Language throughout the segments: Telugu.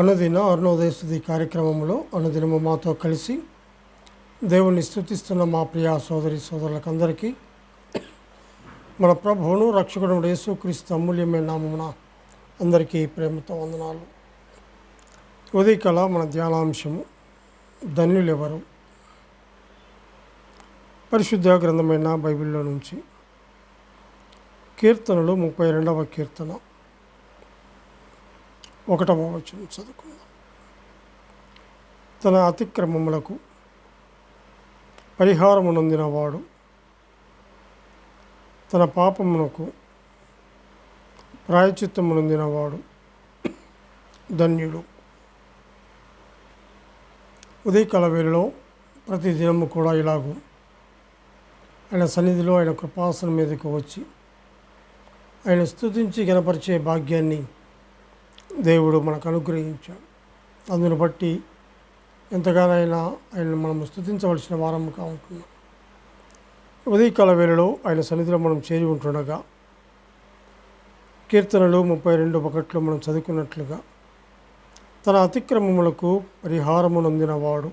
అనుదిన అరుణోదయస్తుతి కార్యక్రమంలో అనుదినము మాతో కలిసి దేవుణ్ణి స్థుతిస్తున్న మా ప్రియ సోదరి సోదరులకందరికీ మన ప్రభువును రక్షకుడు యేసుక్రీస్తు అమూల్యమైన నామమున అందరికీ ప్రేమతో వందనాలు. ఉదయకళ మన ధ్యానాంశము ధన్యులెవరు? పరిశుద్ధ గ్రంథమైన బైబిల్లో నుంచి కీర్తనలు ముప్పై రెండవ కీర్తన. ఒకటవ వచనం చదువుకుందాం. తన అతిక్రమములకు పరిహారమునందినవాడు తన పాపమునకు ప్రాయచిత్తమునందినవాడు ధన్యుడు. ఉదయకాల వేళలో ప్రతి దినము కూడా ఇలాగూ ఆయన సన్నిధిలో ఆయన కృపాసనం మీదకు వచ్చి ఆయన స్థుతించి గనపరిచే భాగ్యాన్ని దేవుడు మనకు అనుగ్రహించాడు. అందును బట్టి ఎంతగానైనా ఆయన మనం స్తుతించవలసిన వారముగా ఉంటున్నాం ఉదయకాల వేళలో ఆయన సన్నిధిలో మనం చేరి ఉంటుండగా కీర్తనలు ముప్పై రెండు ఒకట్లో మనం చదువుకున్నట్లుగా తన అతిక్రమములకు పరిహారమునొందినవాడు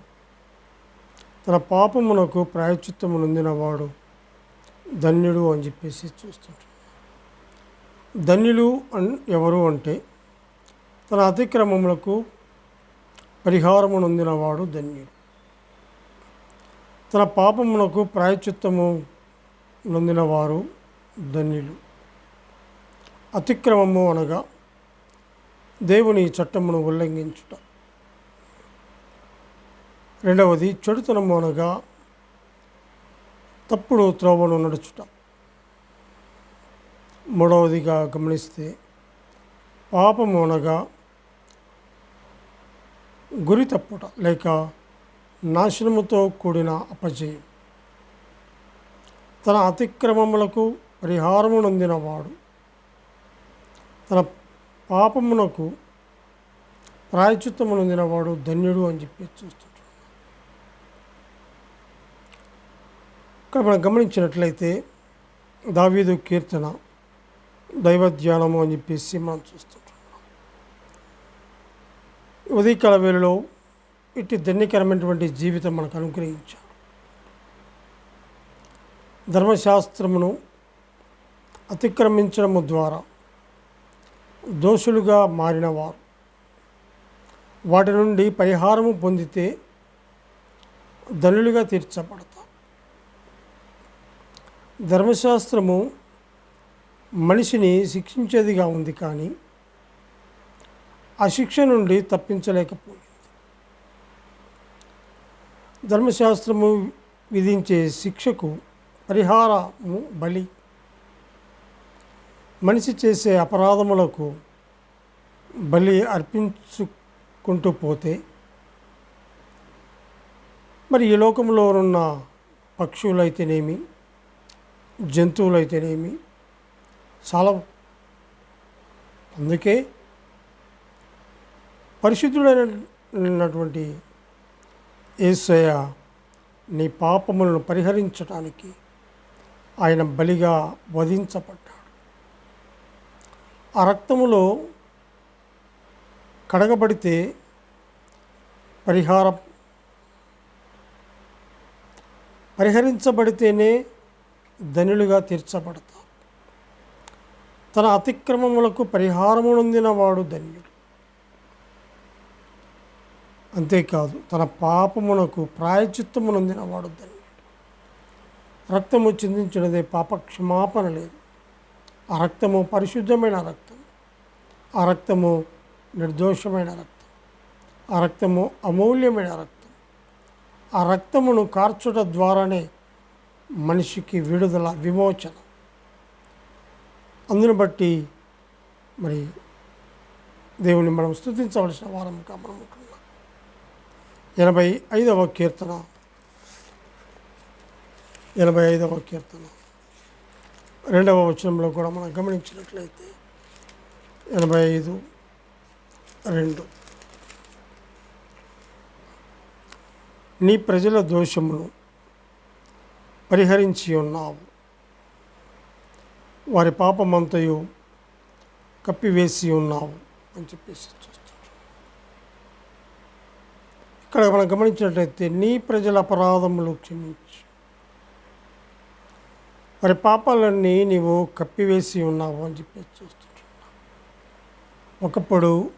తన పాపమునకు ప్రాయచిత్తము నొందినవాడు ధన్యుడు అని చెప్పేసి చూస్తుంటాడు ధన్యులు అన్ ఎవరు అంటే తన అతిక్రమములకు పరిహారము నొందినవాడు ధన్యుడు. తన పాపమునకు ప్రాయచిత్తము నొందినవారు ధన్యులు. అతిక్రమము అనగా దేవుని చట్టమును ఉల్లంఘించుట. రెండవది చెడుతనము అనగా తప్పుడు త్రోవను నడుచుట. మూడవదిగా గమనిస్తే పాపము అనగా గురి తప్పుట లేక నాశనముతో కూడిన అపజయం. తన అతిక్రమములకు పరిహారము నొందినవాడు తన పాపమునకు ప్రాయచిత్తము నొందినవాడు ధన్యుడు అని చెప్పి చూస్తుంటాడు. ఇక్కడ మనం గమనించినట్లయితే దావీదు కీర్తన దైవ ధ్యానము అని చెప్పేసి మనం చూస్తాం. ఉదయకాల వేళలో ఇట్టి ధన్యకరమైనటువంటి జీవితం మనకు అనుగ్రహించాడు ధర్మశాస్త్రమును అతిక్రమించడము ద్వారా దోషులుగా మారినవారు. వాటి నుండి పరిహారము పొందితే ధనులుగా తీర్చబడతారు. ధర్మశాస్త్రము మనిషిని శిక్షించేదిగా ఉంది కానీ ఆ శిక్ష నుండి తప్పించలేకపోయింది. ధర్మశాస్త్రము విధించే శిక్షకు పరిహారము బలి మనిషి చేసే అపరాధములకు బలి అర్పించుకుంటూ పోతే మరి ఈ లోకంలో ఉన్న పక్షులైతేనేమి జంతువులైతేనేమి చాలా అందుకే పరిశుద్ధుడైనటువంటి ఏసయ నీ పాపములను పరిహరించడానికి ఆయన బలిగా వధించబడ్డాడు. ఆ రక్తములో కడగబడితే పరిహారం పరిహరించబడితేనే ధనులుగా తీర్చబడతారు తన అతిక్రమములకు పరిహారమునందిన వాడు ధన్యుడు. అంతేకాదు తన పాపమునకు ప్రాయచిత్తమునందిన వాడుద్దని వాడు రక్తము చిందించినదే పాప క్షమాపణ లేదు. ఆ రక్తము పరిశుద్ధమైన రక్తం. ఆ రక్తము నిర్దోషమైన రక్తం. ఆ రక్తము అమూల్యమైన రక్తం. ఆ రక్తమును కార్చుట ద్వారానే మనిషికి విడుదల విమోచన. అందును బట్టి మరి దేవుని మనం స్థుతించవలసిన వారం మనం ఎనభై ఐదవ కీర్తన. ఎనభై ఐదవ కీర్తన. రెండవ వచనంలో కూడా మనం గమనించినట్లయితే ఎనభై ఐదు రెండు. నీ ప్రజల దోషమును పరిహరించి ఉన్నావు. వారి పాపమంతయు కప్పివేసి ఉన్నావు అని చెప్పేసి ఇక్కడ మనం గమనించినట్లయితే నీ ప్రజల అపరాధములు క్షమించు. వారి పాపాలన్నీ నీవు కప్పివేసి ఉన్నావు అని చెప్పి చూస్తుంటున్నా. ఒకప్పుడు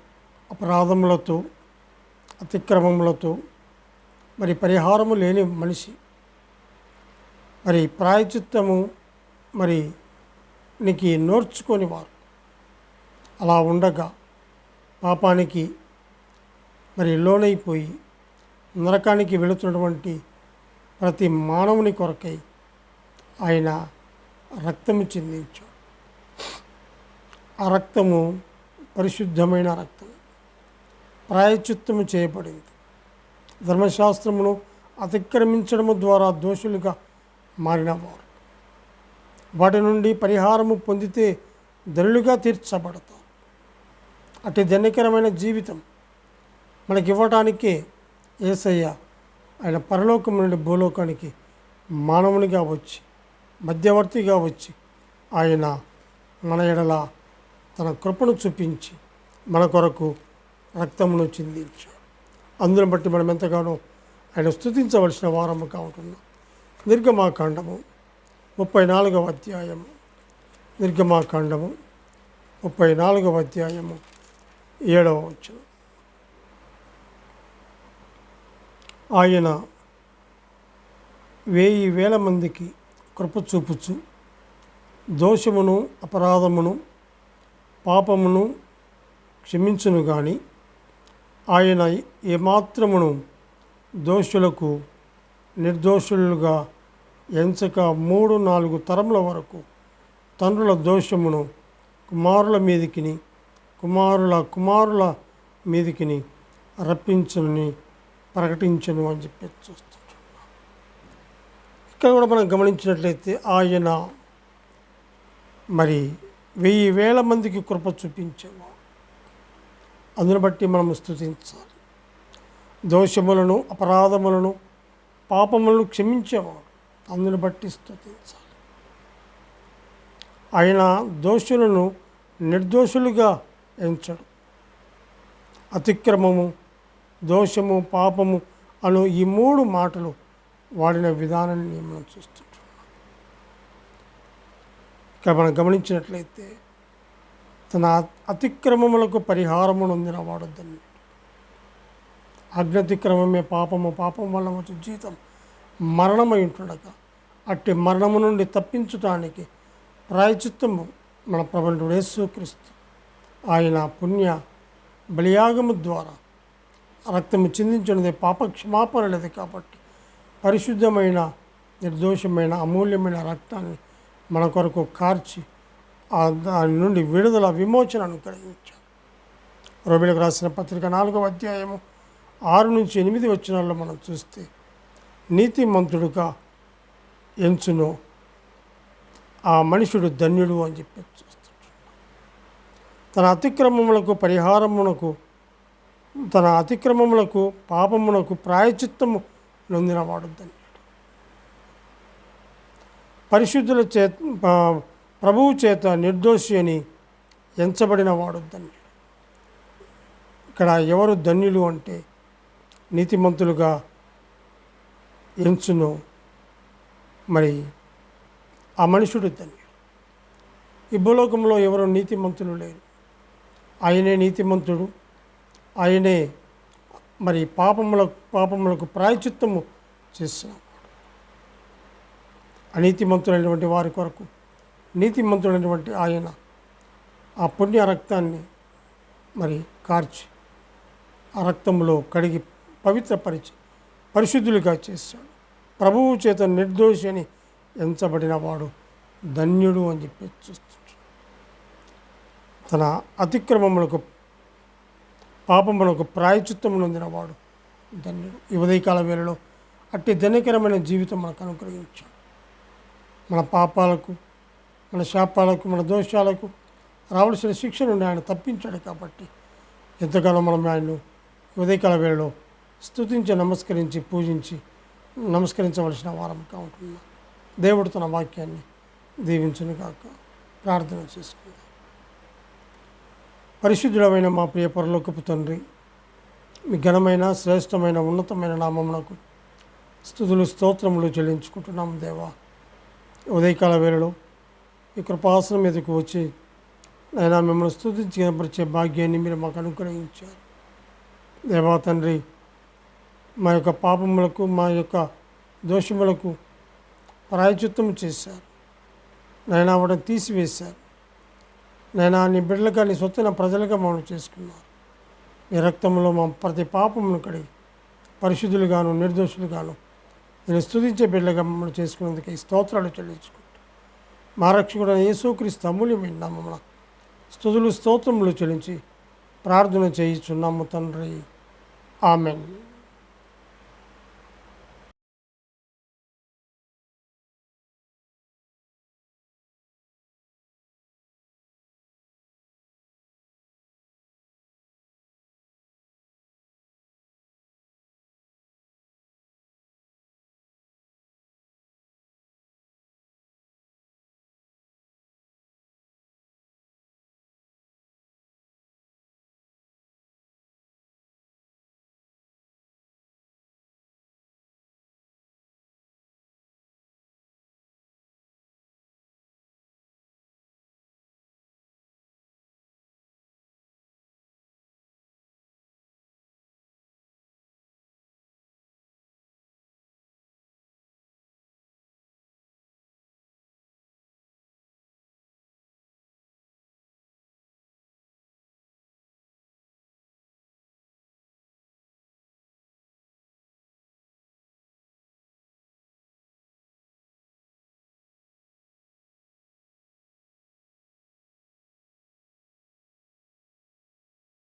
అపరాధములతో అతిక్రమములతో మరి పరిహారము లేని మనిషి మరి ప్రాయచిత్తము మరి నీకు నోర్చుకొని వారు అలా ఉండగా పాపానికి మరి లోనైపోయి నరకానికి వెళుతున్నటువంటి ప్రతి మానవుని కొరకై ఆయన రక్తము చిందించాడు ఆ రక్తము పరిశుద్ధమైన రక్తం. ప్రాయచిత్తము చేయబడింది. ధర్మశాస్త్రమును అతిక్రమించడము ద్వారా దోషులుగా మారినవారు వాటి నుండి పరిహారము పొందితే ధనులుగా తీర్చబడతారు. అటు ధన్యకరమైన జీవితం మనకివ్వటానికే ఏసయ్య ఆయన పరలోకం నుండి భూలోకానికి మానవునిగా వచ్చి మధ్యవర్తిగా వచ్చి ఆయన మన ఎడల తన కృపను చూపించి మన కొరకు రక్తమును చిందించాడు. అందును బట్టి మనం ఎంతగానో ఆయన స్థుతించవలసిన వారము ఉంటున్నాం నిర్గమాకాండము ముప్పై నాలుగవ అధ్యాయము నిర్గమాకాండము ముప్పై నాలుగవ అధ్యాయము ఏడవ వచ్చిన ఆయన వేయి వేల మందికి కృప చూపుచు దోషమును అపరాధమును పాపమును క్షమించును కానీ ఆయన ఏమాత్రమును దోషులకు నిర్దోషులుగా ఎంచక మూడు నాలుగు తరముల వరకు తండ్రుల దోషమును కుమారుల మీదికిని కుమారుల కుమారుల మీదికిని రప్పించునని ప్రకటించను అని చెప్పి చూస్తుంటాం ఇక్కడ కూడా మనం గమనించినట్లయితే ఆయన మరి వెయ్యి వేల మందికి కృప చూపించేవాడు అందును బట్టి మనం స్థుతించాలి. దోషములను అపరాధములను పాపములను క్షమించేవాడు. అందును బట్టి స్థుతించాలి. ఆయన దోషులను నిర్దోషులుగా ఎంచడు. అతిక్రమము దోషము పాపము అను ఈ మూడు మాటలు వాడిన విధానాన్ని మనం చూస్తుంటాం ఇక్కడ మనం గమనించినట్లయితే తన అతిక్రమములకు పరిహారము నొందిన వాడొద్దని అగ్నతిక్రమమే పాపము పాపం వల్ల వచ్చే జీతం మరణమై ఉంటుండగా అట్టి మరణము నుండి తప్పించటానికి ప్రాయచిత్తము మన ప్రబంధుడు యేసుక్రీస్తు. ఆయన పుణ్య బలియాగము ద్వారా రక్తము చిందించినది పాప క్షమాపణ లేదు కాబట్టి. పరిశుద్ధమైన నిర్దోషమైన అమూల్యమైన రక్తాన్ని మన కొరకు కార్చి దాని నుండి విడుదల విమోచనను కలిగించాడు రోమిలకు రాసిన పత్రిక నాలుగవ అధ్యాయము ఆరు నుంచి ఎనిమిది వచ్చినాల్లో మనం చూస్తే నీతిమంతుడుగా ఎంచును ఆ మనుషుడు ధన్యుడు అని చెప్పి చూస్తుంటాడు. తన అతిక్రమములకు పరిహారమునకు తన అతిక్రమములకు పాపమునకు ప్రాయచిత్తము నొందినవాడు పరిశుద్ధుల చేత ప్రభువు చేత నిర్దోషి అని ఎంచబడిన వాడు ధన్యుడు ఇక్కడ ఎవరు ధన్యులు అంటే నీతిమంతులుగా ఎంచును మరి ఆ మనుషుడు ధన్యుడు. ఈ భూలోకంలో ఎవరు నీతిమంతులు లేరు. ఆయనే నీతిమంతుడు ఆయనే మరి పాపముల పాపములకు ప్రాయచిత్తము చేస్తున్నాడు అనీతిమంతులైనటువంటి వారి కొరకు నీతిమంతుడైనటువంటి ఆయన ఆ పుణ్య రక్తాన్ని మరి కార్చి ఆ రక్తంలో కడిగి పవిత్రపరిచి పరిశుద్ధులుగా చేశాడు. ప్రభువు చేత నిర్దోషి అని ఎంచబడిన వాడు ధన్యుడు అని చెప్పి చూస్తున్నాడు తన అతిక్రమములకు పాపములకు ప్రాయచిత్తం నొందిన వాడు ధన్యుడు. ఈ ఉదయకాల వేళలో అట్టి ధన్యకరమైన జీవితం మనకు అనుగ్రహించాడు. మన పాపాలకు మన శాపాలకు మన దోషాలకు రావలసిన శిక్ష నుండి ఆయన తప్పించాడు కాబట్టి ఎంతగానో మనం ఆయన్ను ఉదయకాల వేళలో స్తుతించి నమస్కరించి పూజించి నమస్కరించవలసిన వారంగా ఉంటున్నాం. దేవుడు తన వాక్యాన్ని దీవించునుగాక ప్రార్థన చేసుకుందాం. పరిశుద్ధుడమైన మా ప్రియ పరలోకపు తండ్రి మీ ఘనమైన శ్రేష్టమైన ఉన్నతమైన నామమునకు స్థుతులు స్తోత్రములు చెల్లించుకుంటున్నాం దేవా. ఉదయకాల వేళలో ఈ కృపాసనం మీదకు వచ్చి నైనా మిమ్మల్ని స్థుతించి కనపరిచే భాగ్యాన్ని మీరు మాకు అనుగ్రహించారు. దేవా తండ్రి మా యొక్క పాపములకు మా యొక్క దోషములకు ప్రాయచిత్తం చేశారు. నైనా వాటిని తీసివేశారు. నైనా నీ బిడ్డలుగా నీ సొత్తున ప్రజలుగా మమ్మల్ని చేసుకున్నాను నీ రక్తంలో మా ప్రతి పాపమును కడిగి పరిశుద్ధులుగాను నిర్దోషులుగాను నేను స్థుతించే బిడ్డలుగా మమ్మల్ని చేసుకున్నందుకు ఈ స్తోత్రాలు చెల్లించుకుంటాను మా రక్షకుడు యేసుక్రీస్తు అమూల్యమైన నామమున స్థుతులు స్తోత్రములు చెల్లించి ప్రార్థన చేయించున్నాము తండ్రి. ఆమెన్.